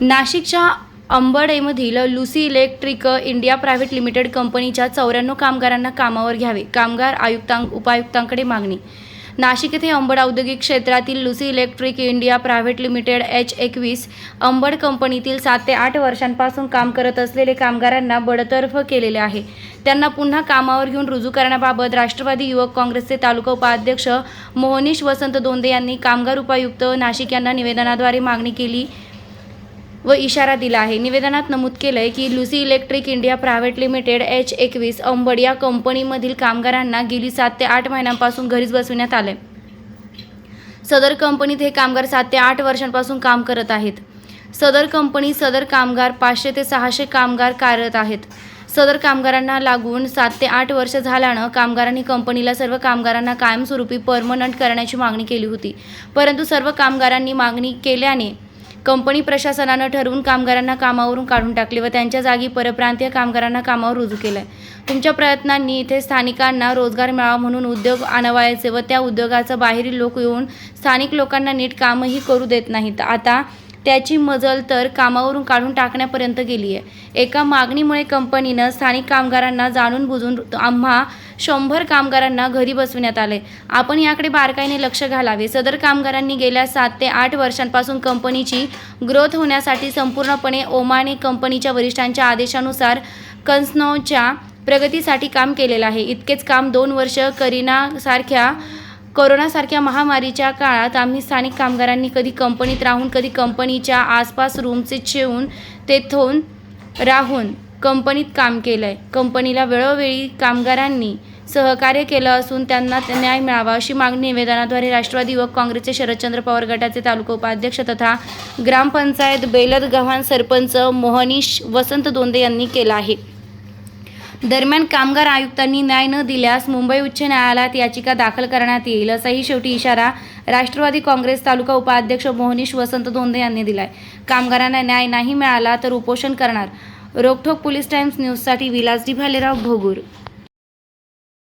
नाशिकच्या अंबडेमधील Lucy electric India private limited कंपनीच्या चौऱ्याण्णव कामगारांना कामावर घ्यावे. कामगार आयुक्तां उपायुक्तांकडे मागणी. नाशिक येथे अंबड औद्योगिक क्षेत्रातील Lucy electric India private limited H एकवीस अंबड कंपनीतील सात ते आठ वर्षांपासून काम करत असलेले कामगारांना बडतर्फ केलेले आहे. त्यांना पुन्हा कामावर घेऊन रुजू करण्याबाबत राष्ट्रवादी युवक काँग्रेसचे तालुका उपाध्यक्ष मोहनीश वसंत दोंदे यांनी कामगार उपायुक्त नाशिक यांना निवेदनाद्वारे मागणी केली. व इशारा दिला आहे. निवेदनात नमूद केलं आहे की Lucy electric India private limited H एकवीस अंबड या कंपनीमधील कामगारांना गेली सात ते आठ महिन्यांपासून घरीच बसविण्यात आले सदर कंपनीत हे कामगार सात ते आठ वर्षांपासून काम करत आहेत. सदर कंपनी सदर कामगार पाचशे ते सहाशे कामगार कार्यरत आहेत. सदर कामगारांना लागून सात ते आठ वर्ष झाल्यानं कामगारांनी कंपनीला सर्व कामगारांना कायमस्वरूपी परमनंट करण्याची मागणी केली होती. परंतु सर्व कामगारांनी मागणी केल्याने कंपनी प्रशासनानं ठरवून कामगारांना कामावरून काढून टाकले व त्यांच्या जागी परप्रांतीय कामगारांना कामावर रुजू केलं आहे तुमच्या प्रयत्नांनी इथे स्थानिकांना रोजगार मिळावा म्हणून उद्योग आणावायचे व त्या उद्योगाचं बाहेरील लोक येऊन स्थानिक लोकांना नीट कामही करू देत नाहीत. आता त्याची मजल तर कामावरून काढून टाकण्यापर्यंत गेली आहे एका मागणीमुळे कंपनीनं स्थानिक कामगारांना जाणून बुजून आम्हा शंभर कामगारांना घरी बसविण्यात आले. आपण याकडे बारकाईने लक्ष घालावे. सदर कामगारांनी गेल्या सात ते आठ वर्षांपासून कंपनीची ग्रोथ होण्यासाठी संपूर्णपणे ओमाने कंपनीच्या वरिष्ठांच्या आदेशानुसार कन्सनोच्या प्रगतीसाठी काम केलेलं आहे. इतकेच काम दोन वर्ष करीनासारख्या कोरोनासारख्या महामारीच्या काळात आम्ही स्थानिक कामगारांनी कधी कंपनीत राहून कधी कंपनीच्या आसपास रूमचे ठेवून तेथून राहून कंपनीत काम केलं आहे कंपनीला वेळोवेळी कामगारांनी सहकार्य केलं असून त्यांना न्याय मिळावा अशी मागणी निवेदनाद्वारे राष्ट्रवादी युवक काँग्रेसचे शरदचंद्र पवार गटाचे तालुका उपाध्यक्ष तथा ग्रामपंचायत बेलद गव्हाण सरपंच मोहनीश वसंत दोंदे यांनी केला आहे. दरम्यान कामगार आयुक्तांनी न्याय न दिल्यास मुंबई उच्च न्यायालयात याचिका दाखल करण्यात येईल असाही शेवटी इशारा राष्ट्रवादी काँग्रेस तालुका उपाध्यक्ष मोहनीश वसंत दोंदे यांनी दिलाय. कामगारांना न्याय नाही मिळाला तर उपोषण करणार. रोखोक पोलीस टाइम्स न्यूजसाठी विलास डी भालेराव भोगूर